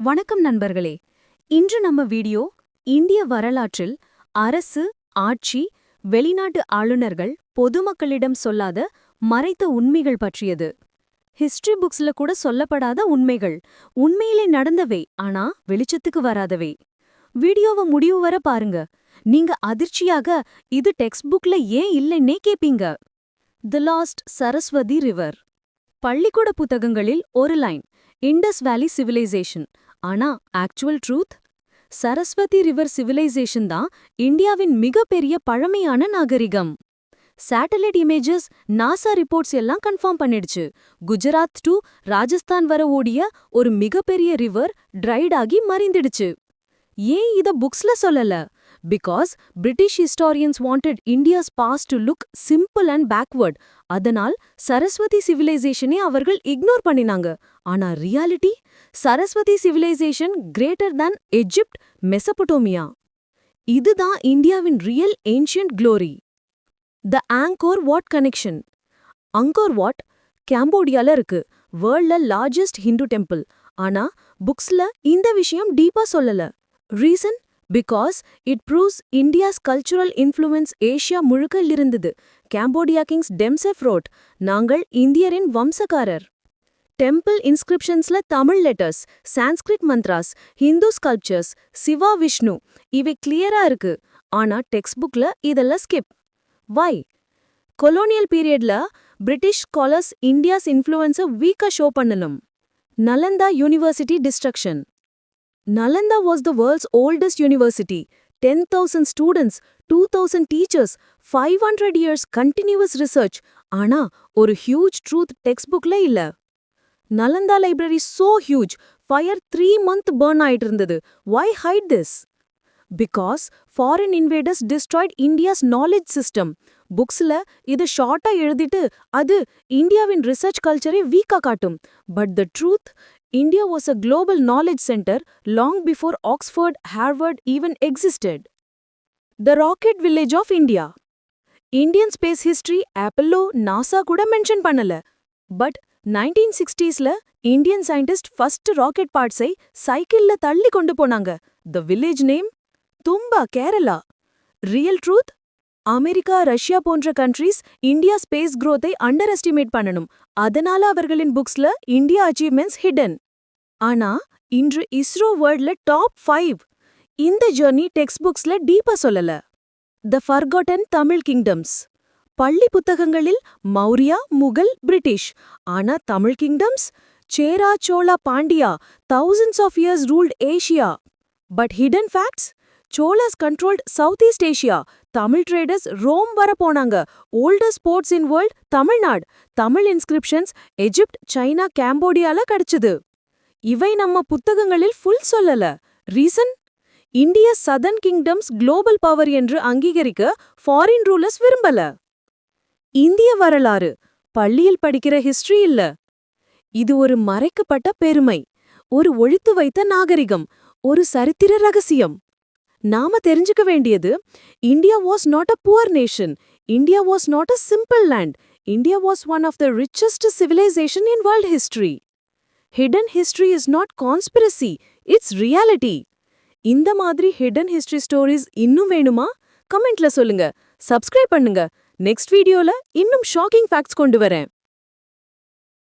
வணக்கம் நண்பர்களே. இன்று நம்ம வீடியோ இந்திய வரலாற்றில் அரசு ஆட்சி வெளிநாட்டு ஆளுநர்கள் பொதுமக்களிடம் சொல்லாத மறைத்த உண்மைகள் பற்றியது. ஹிஸ்டரி புக்ஸ்ல கூட சொல்லப்படாத உண்மைகள். உண்மையிலே நடந்தவை ஆனா வெளிச்சத்துக்கு வராதவை. வீடியோவை முடிவு வர பாருங்க. நீங்க அதிர்ச்சியாக இது டெக்ஸ்ட் புக்ல ஏன் இல்லைன்னே கேப்பீங்க. தி லாஸ்ட் சரஸ்வதி ரிவர் பள்ளிக்கூட புத்தகங்களில் ஒரு லைன். இண்டஸ் வேலி சிவிலைசேஷன் ஆனா actual truth Saraswati river civilisation தான் இந்தியாவின் மிகப்பெரிய பழமையான நாகரிகம். சேட்டலைட் இமேஜஸ் நாசா ரிப்போர்ட்ஸ் எல்லாம் கன்ஃபார்ம் பண்ணிடுச்சு. குஜராத் டு ராஜஸ்தான் வர ஓடிய ஒரு மிகப்பெரிய ரிவர் ட்ரைட் ஆகி மறைந்திடுச்சு. ஏன் இத புக்ஸ்ல சொல்லல? Because British historians wanted India's past to look simple and backward அதனால் சரஸ்வதி சிவிலைசேஷனே அவர்கள் இக்னோர் பண்ணினாங்க. ஆனா reality Saraswati civilisation greater than Egypt Mesopotamia இதுதான் இந்தியாவின் real ancient glory the Angkor Wat connection Angkor Wat கேம்போடியால இருக்கு. வேர்ல்ட்ல லார்ஜஸ்ட் ஹிந்து டெம்பிள் ஆனா புக்ஸ்ல இந்த விஷயம் டீப்பா சொல்லல. Reason because it proves India's cultural influence Asia முழுக்க இருந்தது. கேம்போடியா கிங்ஸ் டெம்செஃப் ரோட் நாங்கள் இந்தியரின் வம்சக்காரர். டெம்பிள் இன்ஸ்கிரிப்ஷன்ஸ்ல தமிழ் லெட்டர்ஸ் சான்ஸ்கிரிட் மந்த்ராஸ் ஹிந்து ஸ்கல்ப்சர்ஸ் சிவா விஷ்ணு இவை கிளியரா இருக்கு. ஆனா டெக்ஸ்ட் புக்ல இதெல்லாம் ஸ்கிப் வை கொலோனியல் பீரியட்ல பிரிட்டிஷ் ஸ்காலர்ஸ் இந்தியாஸ் இன்ஃப்ளூயன்ஸை வீக்கா ஷோ பண்ணணும் Nalanda university destruction Nalanda was the world's oldest university ten thousand students two thousand teachers five hundred years continuous research ஆனா ஒரு ஹியூஜ் ட்ரூத் டெக்ஸ்ட் புக்ல இல்ல. Nalanda library so huge fire three month burn ஆயிட்டு இருந்தது. Why hide this because foreign invaders destroyed India's knowledge system புக்ஸ்ல இது ஷார்ட்டா எழுதிட்டு அது இந்தியாவின் ரிசர்ச் கல்ச்சரை வீக்கா காட்டும். But the truth India was a global knowledge centre long before Oxford Harvard even existed the rocket village of India Indian space history Apollo NASA கூட mention பண்ணல. பட் நைன்டீன் சிக்ஸ்டீஸ்ல இந்தியன் சயின்டிஸ்ட் ஃபர்ஸ்ட் ராக்கெட் பார்ட்ஸை சைக்கிள்ல தள்ளி கொண்டு போனாங்க. The village name Thumba Kerala real truth America Russia போன்ற countries India space குரோத்தை அண்டர் எஸ்டிமேட் பண்ணணும். அதனால அவர்களின் புக்ஸ்ல இந்தியா அச்சீவ்மெண்ட்ஸ் ஹிடன் ஆனா இன்று இஸ்ரோ வேர்ல்ட்ல டாப் ஃபைவ் இந்த ஜெர்னி டெக்ஸ்ட் புக்ஸ்ல டீப்பா சொல்லல. த ஃபர்காட்டன் தமிழ் கிங்டம்ஸ் பள்ளி புத்தகங்களில் மௌரியா முகல் பிரிட்டிஷ். ஆனா Tamil kingdoms Chera Chola Pandya thousands of years ruled Asia but hidden facts Cholas controlled south east Asia Tamil traders Rome வர போனாங்க. Older sports in world Tamil Nadu. Tamil inscriptions Egypt China கேம்போடியால கிடைச்சது. இவை நம்ம புத்தகங்களில் full சொல்லல. Reason இந்திய southern kingdoms global power என்று அங்கீகரிக்க ஃபாரின் ரூலர்ஸ் விரும்பல. இந்திய வரலாறு. பள்ளியில் படிக்கிற ஹிஸ்டரி இல்ல. இது ஒரு மறைக்கப்பட்ட பெருமை. ஒரு ஒழித்து வைத்த நாகரிகம். ஒரு சரித்திர ரகசியம். நாம தெரிஞ்சுக்க வேண்டியது India was not a poor nation India was not a simple land India was one of the richest civilisation in world history hidden history is not conspiracy it's reality இந்த மாதிரி ஹிடன் ஹிஸ்டரி ஸ்டோரிஸ் இன்னும் வேணுமா? கமெண்ட்ல சொல்லுங்க. Subscribe பண்ணுங்க. Next வீடியோல இன்னும் shocking facts கொண்டு வரேன்.